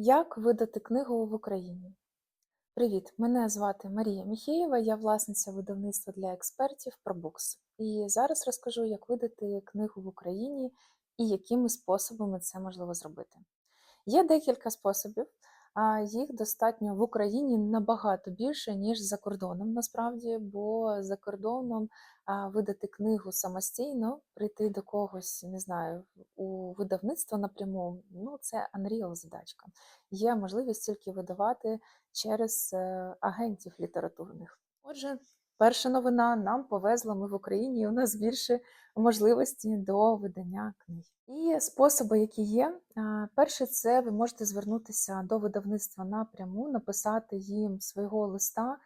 Як видати книгу в Україні? Привіт! Мене звати Марія Міхеєва, я власниця видавництва для експертів ProBooks. І зараз розкажу, як видати книгу в Україні і якими способами це можливо зробити. Є декілька способів, їх достатньо в Україні набагато більше, ніж за кордоном, насправді, бо за кордоном а, видати книгу самостійно, прийти до когось, не знаю, у видавництво напряму, ну це Unreal задачка. Є можливість тільки видавати через е, агентів літературних. Отже, перша новина нам повезла. Ми в Україні, і у нас більше можливості до видання книг. І способи, які є. Перше, це ви можете звернутися до видавництва напряму, написати їм свого листа.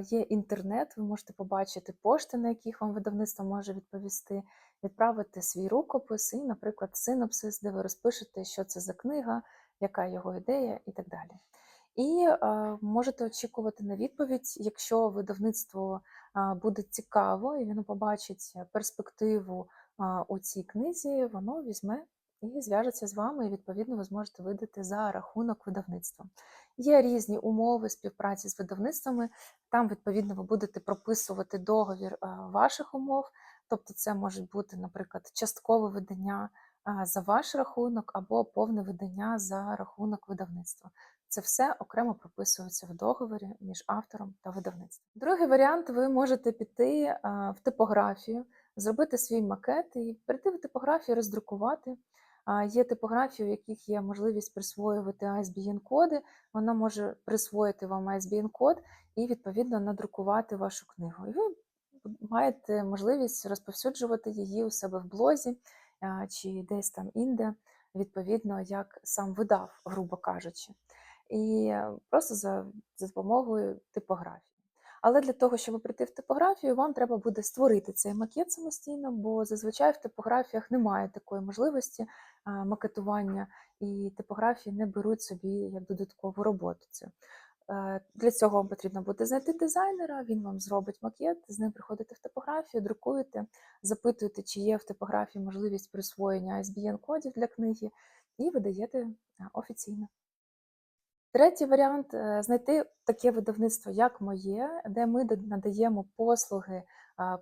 Є інтернет, ви можете побачити пошти, на яких вам видавництво може відповісти, відправити свій рукопис і, наприклад, синопсис, де ви розпишете, що це за книга, яка його ідея і так далі. І е, можете очікувати на відповідь, якщо видавництво буде цікаво і воно побачить перспективу у цій книзі, воно візьме і зв'яжеться з вами, і відповідно ви зможете видати за рахунок видавництва. Є різні умови співпраці з видавництвами. Там, відповідно, ви будете прописувати договір е, ваших умов, тобто це може бути, наприклад, часткове видання за ваш рахунок або повне видання за рахунок видавництва. Це все окремо прописується в договорі між автором та видавництвом. Другий варіант: ви можете піти в типографію, зробити свій макет і прийти в типографію, роздрукувати. Є типографії, у яких є можливість присвоювати ISBN-коди. Вона може присвоїти вам ISBN-код і відповідно надрукувати вашу книгу. І ви маєте можливість розповсюджувати її у себе в блозі чи десь там інде, відповідно, як сам видав, грубо кажучи і просто за, за допомогою типографії. Але для того, щоб прийти в типографію, вам треба буде створити цей макет самостійно, бо зазвичай в типографіях немає такої можливості а, макетування, і типографії не беруть собі як додаткову роботу. Це. Е, Для цього вам потрібно буде знайти дизайнера, він вам зробить макет, з ним приходите в типографію, друкуєте, запитуєте, чи є в типографії можливість присвоєння ISBN-кодів для книги, і видаєте офіційно. Третій варіант е, знайти таке видавництво, як моє, де ми надаємо послуги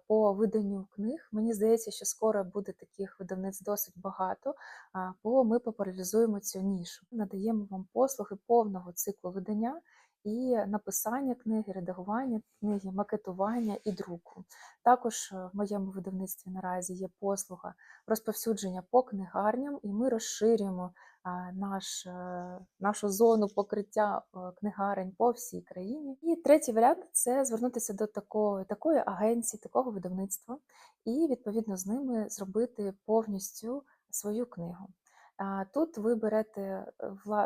по виданню книг. Мені здається, що скоро буде таких видавництв досить багато, бо ми популяризуємо цю нішу. Надаємо вам послуги повного циклу видання. І написання книги, редагування книги, макетування і друку. Також е, в моєму видавництві наразі є послуга розповсюдження по книгарням, і ми розширюємо наш, е, нашу зону покриття е, книгарень по всій країні. І третій варіант це звернутися до такої, такої агенції, такого видавництва, і відповідно з ними зробити повністю свою книгу. Тут ви берете е,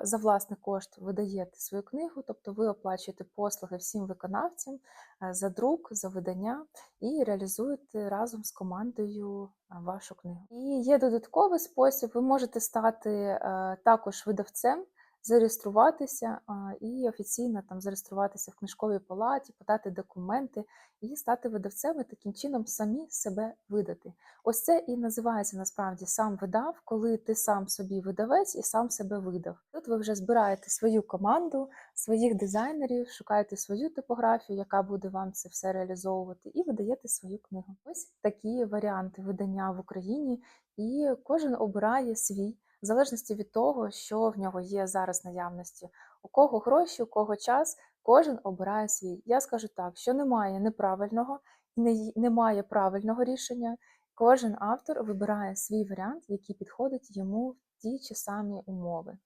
за власний кошт, видаєте свою книгу, тобто ви оплачуєте послуги всім виконавцям е, за друк, за видання і реалізуєте разом з командою е, вашу книгу. І є додатковий спосіб, ви можете стати також видавцем зареєструватися і офіційно там зареєструватися в книжковій палаті, подати документи і стати видавцем і таким чином самі себе видати. Ось це і називається насправді сам видав, коли ти сам собі видавець і сам себе видав. Тут ви вже збираєте свою команду, своїх дизайнерів, шукаєте свою типографію, яка буде вам це все реалізовувати, і видаєте свою книгу. Ось такі варіанти видання в Україні, і кожен обирає свій в залежності від того, що в нього є зараз наявності. У кого гроші, у кого час, кожен обирає свій. Я скажу так, що немає неправильного і немає правильного рішення. Кожен автор вибирає свій варіант, який підходить йому в ті чи самі умови.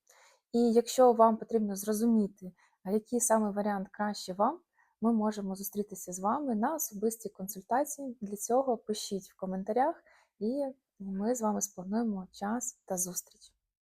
І якщо вам потрібно зрозуміти, який саме варіант краще вам, ми можемо зустрітися з вами на особистій консультації. Для цього пишіть в коментарях і ми з вами сплануємо час та зустріч.